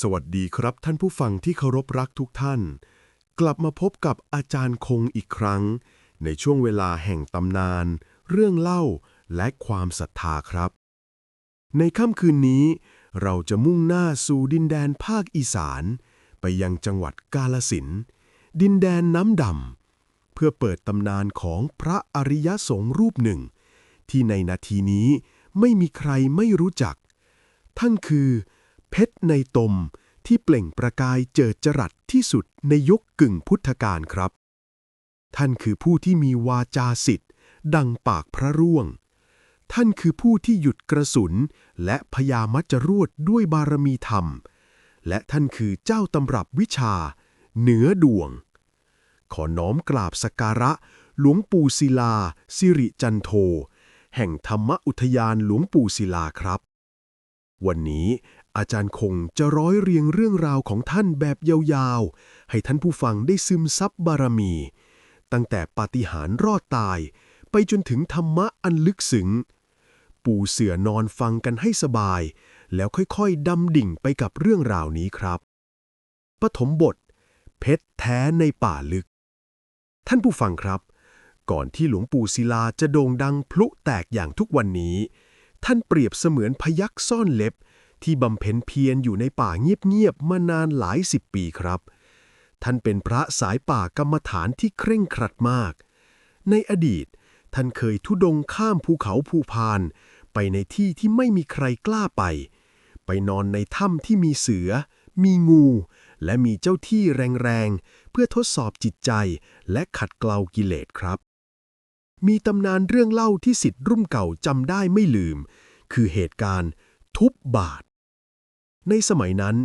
สวัสดีครับท่านผู้ฟังที่เคารพรักทุกท่าน กลับมาพบกับอาจารย์คงอีกครั้ง ในช่วงเวลาแห่งตำนาน เรื่องเล่าและความศรัทธาครับ ในค่ำคืนนี้ เราจะมุ่งหน้าสู่ดินแดนภาคอีสาน ไปยังจังหวัดกาลสินดินแดนน้ำดำเพื่อเปิดตำนานของพระอริยสงฆ์รูปหนึ่ง ที่ในนาทีนี้ไม่มีใครไม่รู้จัก ท่านคือ เพชรในตมที่เปล่งประกายเจิดจรัสที่สุดในยุคกึ่งพุทธกาลครับ ท่านคือผู้ที่มีวาจาสิทธิ์ดังปากพระร่วง ท่านคือผู้ที่หยุดกระสุนและพยามัจจรวดด้วยบารมีธรรม และท่านคือเจ้าตำรับวิชา เหนือดวง ขอน้อมกราบสักการะหลวงปู่ศิลา สิริจันโท แห่งธรรมอุทยานหลวงปู่ศิลาครับ วันนี้ อาจารย์คงจะร้อยเรียงเรื่องราวของท่านแบบยาวๆ ให้ท่านผู้ฟังได้ซึมซับบารมี ตั้งแต่ปาฏิหาริย์รอดตาย ไปจนถึงธรรมะอันลึกซึ้งปูเสือนอนฟังกันให้สบาย แล้วค่อยๆดำดิ่งไปกับเรื่องราวนี้ครับปฐมบท เพชรแท้ในป่าลึก ท่านผู้ฟังครับ ก่อนที่หลวงปู่ศิลาจะโด่งดังพลุแตกอย่างทุกวันนี้ ท่านเปรียบเสมือนพยักซ่อนเล็บ ที่บำเพ็ญเพียรอยู่ในป่าเงียบๆมานานหลายสิบปีครับ ท่านเป็นพระสายป่ากรรมฐานที่เคร่งครัดมาก ในอดีต ท่านเคยทุดงข้ามภูเขาภูพาน ไปในที่ที่ไม่มีใครกล้าไป ไปนอนในถ้ำที่มีเสือ มีงู และมีเจ้าที่แรงๆ เพื่อทดสอบจิตใจและขัดเกลากิเลสครับ มีตำนานเรื่องเล่าที่สิทธิ์รุ่มเก่าจำได้ไม่ลืม คือเหตุการณ์ทุบบาท ในสมัยนั้น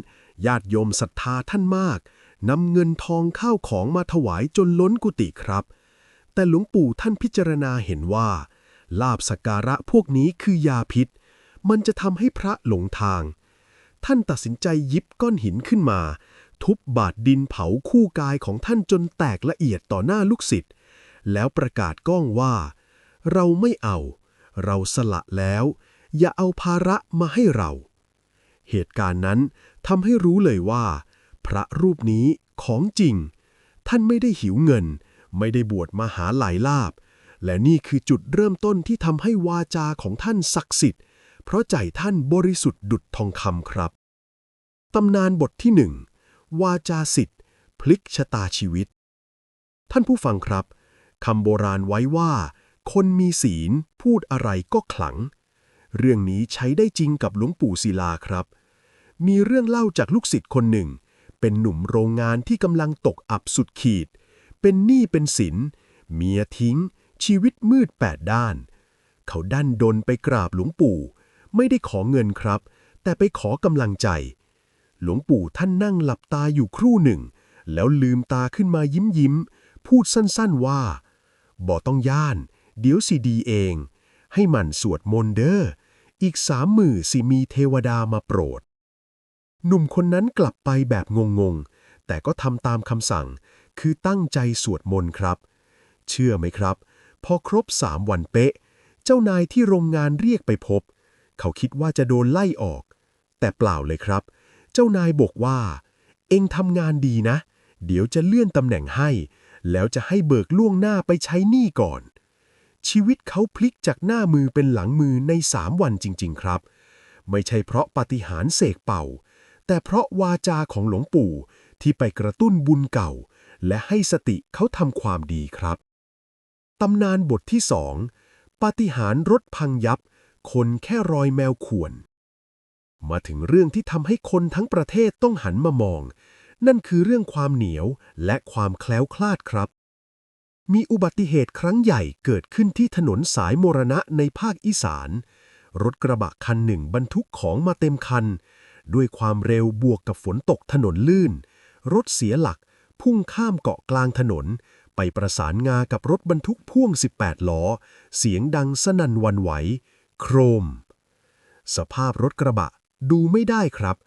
ญาติโยมศรัทธาท่านมากนำเงินทองข้าวของมาถวายจนล้นกุฏิครับ แต่หลวงปู่ท่านพิจารณาเห็นว่า ลาบสการะพวกนี้คือยาพิษ มันจะทำให้พระหลงทาง ท่านตัดสินใจยิบก้อนหินขึ้นมา ทุบบาดดินเผาคู่กายของท่านจนแตกละเอียดต่อหน้าลูกศิษย์แล้วประกาศก้องว่า เราไม่เอา เราสละแล้ว อย่าเอาภาระมาให้เรา เหตุการณ์นั้นทำให้รู้เลยว่า พระรูปนี้ของจริง ท่านไม่ได้หิวเงิน ไม่ได้บวชมาหาหลายลาบ และนี่คือจุดเริ่มต้นที่ทำให้วาจาของท่านศักดิ์สิทธิ์ เพราะใจท่านบริสุทธิ์ดุจทองคำครับ ตำนานบทที่หนึ่งวาจาสิทธิ์ พลิกชะตาชีวิต ท่านผู้ฟังครับคำโบราณไว้ว่า คนมีศีลพูดอะไรก็ขลัง เรื่องนี้ใช้ได้จริงกับหลวงปู่ศิลาครับ มีเรื่องเล่าจากลูกศิษย์คนหนึ่ง เป็นหนุ่มโรงงานที่กำลังตกอับสุดขีด เป็นหนี้เป็นสิน เมียทิ้ง ชีวิตมืดแปดด้าน เขาดันดนไปกราบหลวงปู่ ไม่ได้ขอเงินครับ แต่ไปขอกำลังใจ หลวงปู่ท่านนั่งหลับตาอยู่ครู่หนึ่ง แล้วลืมตาขึ้นมายิ้มยิ้ม พูดสั้นๆว่า บ่ต้องย่าน เดี๋ยวสิดีเอง ให้มันสวดมนต์เด้อ อีกสามมือสิมีเทวดามาโปรด หนุ่มคนนั้นกลับไปแบบงงๆ แต่ก็ทำตามคำสั่ง คือตั้งใจสวดมนต์ครับ เชื่อไหมครับ พอครบสามวันเป๊ะ เจ้านายที่โรงงานเรียกไปพบ เขาคิดว่าจะโดนไล่ออก แต่เปล่าเลยครับ เจ้านายบอกว่า เองทำงานดีนะ เดี๋ยวจะเลื่อนตำแหน่งให้ แล้วจะให้เบิกล่วงหน้าไปใช้หนี้ก่อน ชีวิตเขาพลิกจากหน้ามือเป็นหลังมือในสามวันจริง ๆ ครับ ไม่ใช่เพราะปาฏิหาริย์เสกเป่า แต่เพราะวาจาของหลวงปู่ที่ไปกระตุ้นบุญเก่า และให้สติเขาทำความดีครับ ตำนานบทที่สองปาฏิหาริย์รถพังยับ คนแค่รอยแมวข่วน มาถึงเรื่องที่ทำให้คนทั้งประเทศต้องหันมามอง นั่นคือเรื่องความเหนียวและความแคล้วคลาดครับ มีอุบัติเหตุครั้งใหญ่เกิดขึ้นที่ถนนสายมรณะในภาคอีสาน รถกระบะคันหนึ่งบรรทุกของมาเต็มคัน ด้วยความเร็วบวกกับฝนตกถนนลื่น รถเสียหลัก พุ่งข้ามเกาะกลางถนน ไปประสานงากับรถบรรทุกพ่วง 18 ล้อ เสียงดังสนั่นวันไหว โครม สภาพรถกระบะดูไม่ได้ครับ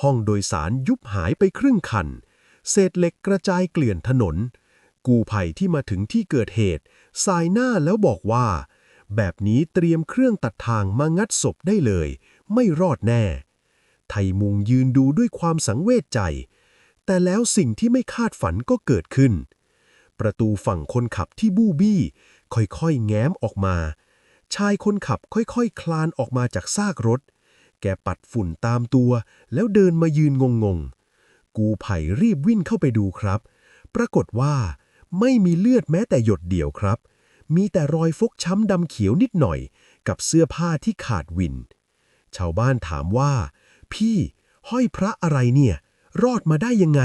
ห้องโดยสารยุบหายไปครึ่งคัน เศษเหล็กกระจายเกลื่อนถนน กูภัยที่มาถึงที่เกิดเหตุ สายหน้าแล้วบอกว่า แบบนี้เตรียมเครื่องตัดทางมางัดศพได้เลย ไม่รอดแน่ ไทยมุงยืนดูด้วยความสังเวชใจ แต่แล้วสิ่งที่ไม่คาดฝันก็เกิดขึ้น ประตูฝั่งคนขับที่บูบี้ ค่อยๆ แง้มออกมา ชายคนขับค่อยๆคคลานออกมาจากซากรถ แกปัดฝุ่นตามตัว แล้วเดินมายืนงงๆ กูไผ่รีบวิ่งเข้าไปดูครับ ปรากฏว่า ไม่มีเลือดแม้แต่หยดเดียวครับ มีแต่รอยฟกช้ำดำเขียวนิดหน่อย กับเสื้อผ้าที่ขาดวิน ชาวบ้านถามว่า พี่ ห้อยพระอะไรเนี่ย รอดมาได้ยังไง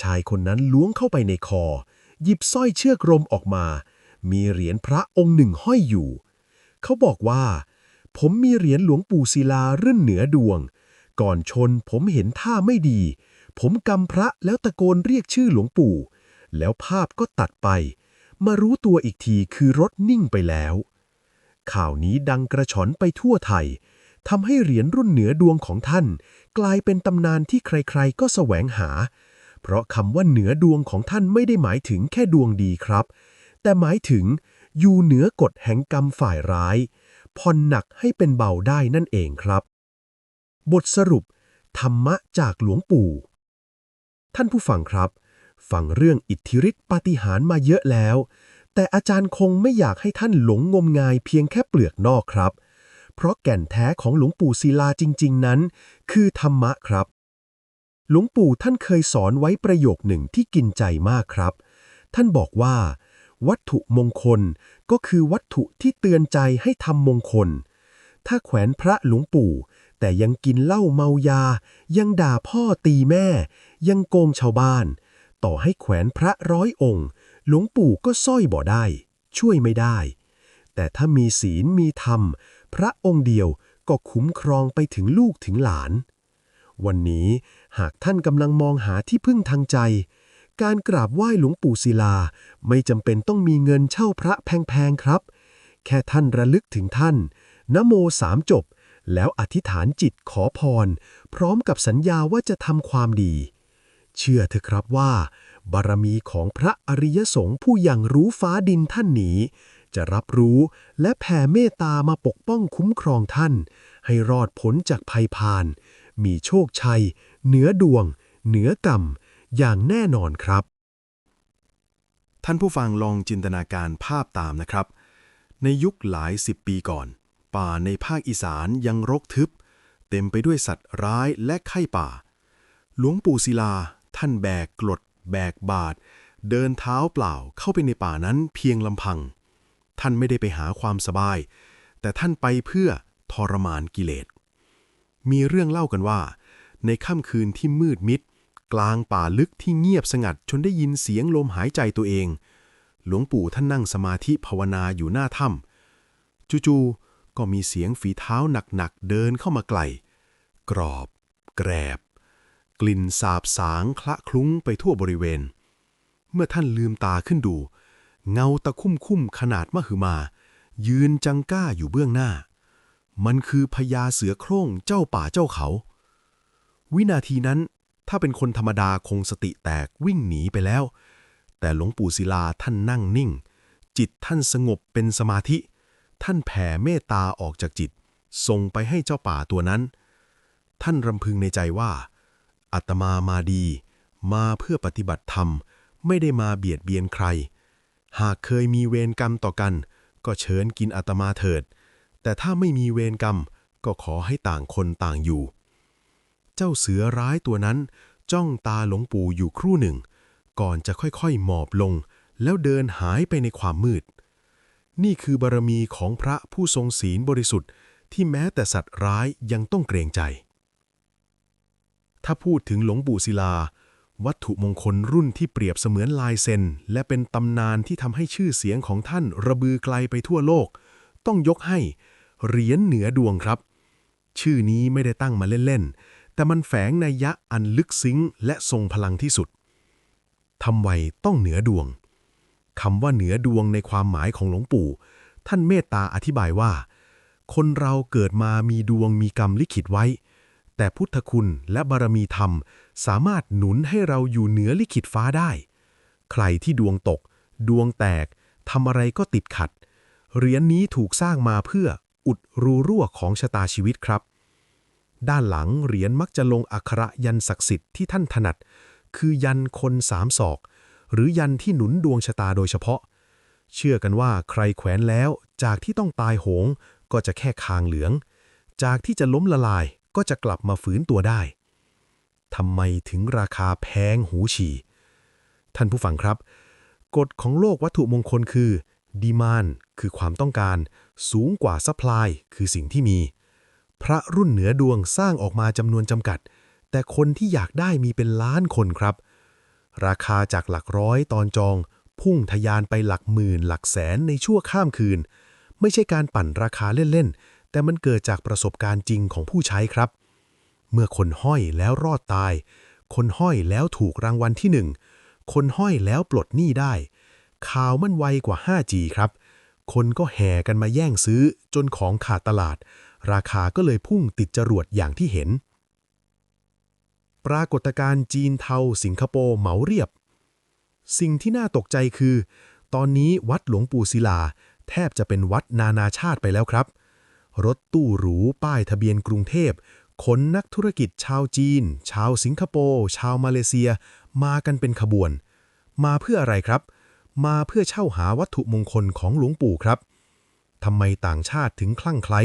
ชายคนนั้นล้วงเข้าไปในคอ หยิบสร้อยเชือกรมออกมา มีเหรียญพระองค์หนึ่งห้อยอยู่ เขาบอกว่า ผมมีเหรียญหลวงปู่ศิลารื่นเหนือดวง ก่อนชนผมเห็นท่าไม่ดี ผมกำพระแล้วตะโกนเรียกชื่อหลวงปู่ แล้วภาพก็ตัดไป มารู้ตัวอีกทีคือรถนิ่งไปแล้ว ข่าวนี้ดังกระชอนไปทั่วไทยทำให้เหรียญรุ่นเหนือดวงของท่าน กลายเป็นตำนานที่ใครๆ ก็แสวงหา เพราะคำว่าเหนือดวงของท่านไม่ได้หมายถึงแค่ดวงดีครับ แต่หมายถึงอยู่เหนือกฎแห่งกรรมฝ่ายร้ายผ่อนหนักให้เป็นเบาได้นั่นเองครับ บทสรุป ธรรมะจากหลวงปู่ ท่านผู้ฟังครับ ฟังเรื่องอิทธิฤทธิปาฏิหาริย์มาเยอะแล้ว แต่อาจารย์คงไม่อยากให้ท่านหลงงมงายเพียงแค่เปลือกนอกครับ เพราะแก่นแท้ของหลวงปู่ศิลาจริง ๆ นั้น คือธรรมะครับ หลวงปู่ท่านเคยสอนไว้ประโยคหนึ่งที่กินใจมากครับ ท่านบอกว่า วัตถุมงคลก็คือวัตถุที่เตือนใจให้ทำมงคล ถ้าแขวนพระหลวงปู่แต่ยังกินเหล้าเมายา ยังด่าพ่อตีแม่ ยังโกงชาวบ้าน ต่อให้แขวนพระร้อยองค์ หลวงปู่ก็สร้อยบ่ได้ ช่วยไม่ได้ แต่ถ้ามีศีลมีธรรม พระองค์เดียวก็คุ้มครองไปถึงลูกถึงหลาน วันนี้หากท่านกำลังมองหาที่พึ่งทางใจ การกราบไหว้หลวงปู่ศิลา ไม่จำเป็นต้องมีเงินเช่าพระแพงๆครับ แค่ท่านระลึกถึงท่านนโมสามจบแล้วอธิษฐานจิตขอพร พร้อมกับสัญญาว่าจะทำความดี เชื่อเถอะครับว่า บารมีของพระอริยสงฆ์ผู้ยังรู้ฟ้าดินท่านนี้ จะรับรู้และแผ่เมตตามาปกป้องคุ้มครองท่าน ให้รอดพ้นจากภัยพาน มีโชคชัย เหนือดวง เหนือกรรม อย่างแน่นอนครับ ท่านผู้ฟังลองจินตนาการภาพตามนะครับ ในยุคหลายสิบปีก่อน ป่าในภาคอีสานยังรกทึบ เต็มไปด้วยสัตว์ร้ายและไข้ป่าหลวงปู่ศิลา ท่านแบกกรดแบกบาทเดินเท้าเปล่าเข้าไปในป่านั้นเพียงลำพัง ท่านไม่ได้ไปหาความสบาย แต่ท่านไปเพื่อทรมานกิเลส มีเรื่องเล่ากันว่า ในค่ำคืนที่มืดมิด กลางป่าลึกที่เงียบสงัดจนได้ยินเสียงลมหายใจตัวเอง หลวงปู่ท่านนั่งสมาธิภาวนาอยู่หน้าถ้ำจู่ๆก็มีเสียงฝีเท้าหนักๆเดินเข้ามาไกล กรอบ แกรบ กลิ่นสาบสางคละคลุ้งไปทั่วบริเวณ เมื่อท่านลืมตาขึ้นดู เงาตะคุ่มคุ่มขนาดมหึมา ยืนจังก้าอยู่เบื้องหน้า มันคือพญาเสือโคร่งเจ้าป่าเจ้าเขา วินาทีนั้นถ้าเป็นคนธรรมดาคงสติแตกวิ่งหนีไปแล้ว แต่หลวงปู่ศิลาท่านนั่งนิ่ง จิตท่านสงบเป็นสมาธิ ท่านแผ่เมตตาออกจากจิตส่งไปให้เจ้าป่าตัวนั้น ท่านรำพึงในใจว่า อัตมามาดี มาเพื่อปฏิบัติธรรม ไม่ได้มาเบียดเบียนใคร หากเคยมีเวรกรรมต่อกัน ก็เชิญกินอัตมาเถิด แต่ถ้าไม่มีเวรกรรม ก็ขอให้ต่างคนต่างอยู่ เจ้าเสือร้ายตัวนั้น จ้องตาหลวงปู่อยู่ครู่หนึ่ง ก่อนจะค่อยๆ หมอบลง แล้วเดินหายไปในความมืด นี่คือบารมีของพระผู้ทรงศีลบริสุทธิ์ที่แม้แต่สัตว์ร้ายยังต้องเกรงใจ ถ้าพูดถึงหลวงปู่ศิลา วัตถุมงคลรุ่นที่เปรียบเสมือนลายเซ็น และเป็นตำนานที่ทำให้ชื่อเสียงของท่านระบือไกลไปทั่วโลก ต้องยกให้เหรียญเหนือดวงครับ ชื่อนี้ไม่ได้ตั้งมาเล่นๆ แต่มันแฝงในยยะอันลึกซึ้งและทรงพลังที่สุดทำไมต้องเหนือดวงคำว่าเหนือดวงในความหมายของหลวงปู่ ท่านเมตตาอธิบายว่า คนเราเกิดมามีดวงมีกรรมลิขิตไว้ แต่พุทธคุณและบารมีธรรม สามารถหนุนให้เราอยู่เหนือลิขิตฟ้าได้ ใครที่ดวงตก ดวงแตกทำอะไรก็ติดขัด เหรียญนี้ถูกสร้างมาเพื่ออุดรูรั่วของชะตาชีวิตครับ ด้านหลังเหรียญมักจะลงอักระยันศักดิ์สิทธิ์ที่ท่านถนัด คือยันคนสามศอก หรือยันที่หนุนดวงชะตาโดยเฉพาะ เชื่อกันว่าใครแขวนแล้วจากที่ต้องตายโหงก็จะแค่คางเหลือง จากที่จะล้มละลาย ก็จะกลับมาฝืนตัวได้ทำไมถึงราคาแพงหูฉี่ ท่านผู้ฟังครับ กฎของโลกวัตถุมงคลคือดีมานคือความต้องการ สูงกว่าซัพพลายคือสิ่งที่มี พระรุ่นเหนือดวงสร้างออกมาจำนวนจำกัด แต่คนที่อยากได้มีเป็นล้านคนครับ ราคาจากหลักร้อยตอนจอง พุ่งทะยานไปหลักหมื่น หลักแสนในชั่วข้ามคืน ไม่ใช่การปั่นราคาเล่น ๆ แต่มันเกิดจากประสบการณ์จริงของผู้ใช้ครับ เมื่อคนห้อยแล้วรอดตาย คนห้อยแล้วถูกรางวัลที่หนึ่งคนห้อยแล้วปลดหนี้ได้ ข่าวมันไวกว่า 5G ครับ คนก็แห่กันมาแย่งซื้อจนของขาดตลาด ราคาก็เลยพุ่งติดจรวดอย่างที่เห็น ปรากฏการณ์จีนเทาสิงคโปร์เหมาเรียบ สิ่งที่น่าตกใจคือ ตอนนี้วัดหลวงปู่ศิลา แทบจะเป็นวัดนานาชาติไปแล้วครับ รถตู้หรูป้ายทะเบียนกรุงเทพขนนักธุรกิจชาวจีน ชาวสิงคโปร์ชาวมาเลเซีย มากันเป็นขบวน มาเพื่ออะไรครับ มาเพื่อเช่าหาวัตถุมงคลของหลวงปู่ครับทำไมต่างชาติถึงคลั่งไคล้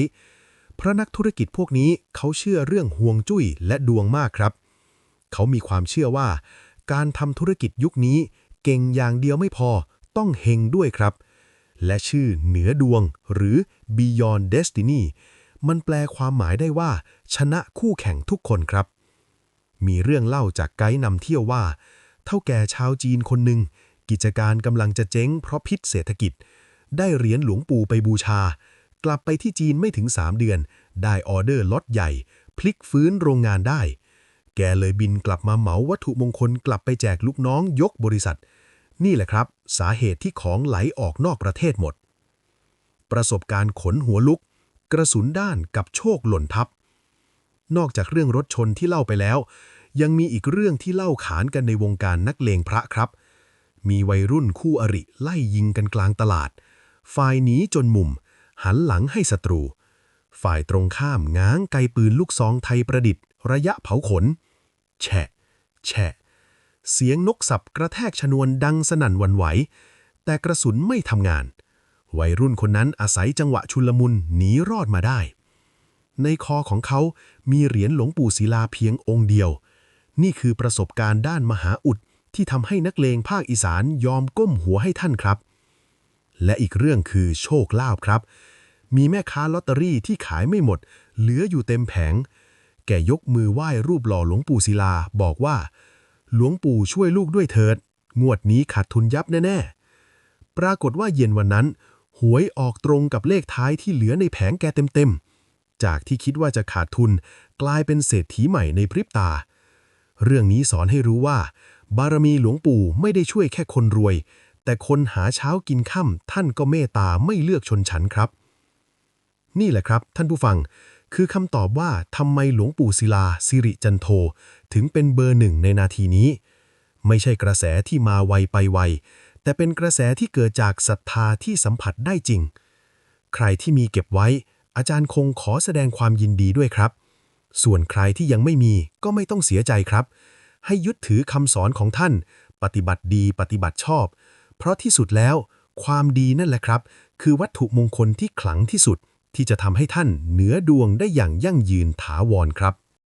เพราะนักธุรกิจพวกนี้เขาเชื่อเรื่องห่วงจุ้ยและดวงมากครับ เขามีความเชื่อว่า การทำธุรกิจยุคนี้ เก่งอย่างเดียวไม่พอต้องเฮงด้วยครับ และชื่อเหนือดวง หรือ Beyond Destiny มันแปลความหมายได้ว่า ชนะคู่แข่งทุกคนครับ มีเรื่องเล่าจากไกด์นำเที่ยวว่า เท่าแก่ชาวจีนคนหนึ่ง กิจการกำลังจะเจ๊งเพราะพิษเศรษฐกิจ ได้เหรียญหลวงปู่ไปบูชา กลับไปที่จีนไม่ถึง 3 เดือน ได้ออเดอร์ล็อตใหญ่ พลิกฟื้นโรงงานได้ แกเลยบินกลับมาเหมาวัตถุมงคลกลับไปแจกลูกน้องยกบริษัท นี่แหละครับ สาเหตุที่ของไหลออกนอกประเทศหมด ประสบการณ์ขนหัวลุก กระสุนด้านกับโชคหล่นทับ นอกจากเรื่องรถชนที่เล่าไปแล้ว ยังมีอีกเรื่องที่เล่าขานกันในวงการนักเลงพระครับ มีวัยรุ่นคู่อริไล่ยิงกันกลางตลาด ฝ่ายหนีจนมุม หันหลังให้ศัตรู ฝ่ายตรงข้ามง้างไกปืนลูกซองไทยประดิษฐ์ ระยะเผาขน แฉะ แฉะ เสียงนกสับกระแทกชนวนดังสนั่นวันไหว แต่กระสุนไม่ทำงาน วัยรุ่นคนนั้นอาศัยจังหวะชุลมุนหนีรอดมาได้ ในคอของเขามีเหรียญหลวงปู่ศิลาเพียงองค์เดียว นี่คือประสบการณ์ด้านมหาอุดที่ทำให้นักเลงภาคอีสานยอมก้มหัวให้ท่านครับ และอีกเรื่องคือโชคลาภครับ มีแม่ค้าลอตเตอรี่ที่ขายไม่หมด เหลืออยู่เต็มแผง แกยกมือไหว้รูปหล่อหลวงปู่ศิลาบอกว่า หลวงปู่ช่วยลูกด้วยเถิด งวดนี้ขาดทุนยับแน่ๆ ปรากฏว่าเย็นวันนั้น หวยออกตรงกับเลขท้ายที่เหลือในแผงแกเต็มๆ จากที่คิดว่าจะขาดทุนกลายเป็นเศรษฐีใหม่ในพริบตา เรื่องนี้สอนให้รู้ว่า บารมีหลวงปู่ไม่ได้ช่วยแค่คนรวย แต่คนหาเช้ากินค่ำท่านก็เมตตาไม่เลือกชนชั้นครับ นี่แหละครับ ท่านผู้ฟัง คือคำตอบว่าทำไมหลวงปู่ศิลาสิริจันโท ถึงเป็นเบอร์หนึ่งในนาทีนี้ ไม่ใช่กระแสที่มาไวไปไว แต่เป็นกระแสที่เกิดจากศรัทธาที่สัมผัสได้จริง ใครที่มีเก็บไว้ อาจารย์คงขอแสดงความยินดีด้วยครับ ส่วนใครที่ยังไม่มีก็ไม่ต้องเสียใจครับ ให้ยึดถือคำสอนของท่าน ปฏิบัติดีปฏิบัติชอบ เพราะที่สุดแล้ว ความดีนั่นแหละครับ คือวัตถุมงคลที่ขลังที่สุด ที่จะทำให้ท่านเหนือดวงได้อย่างยั่งยืนถาวรครับ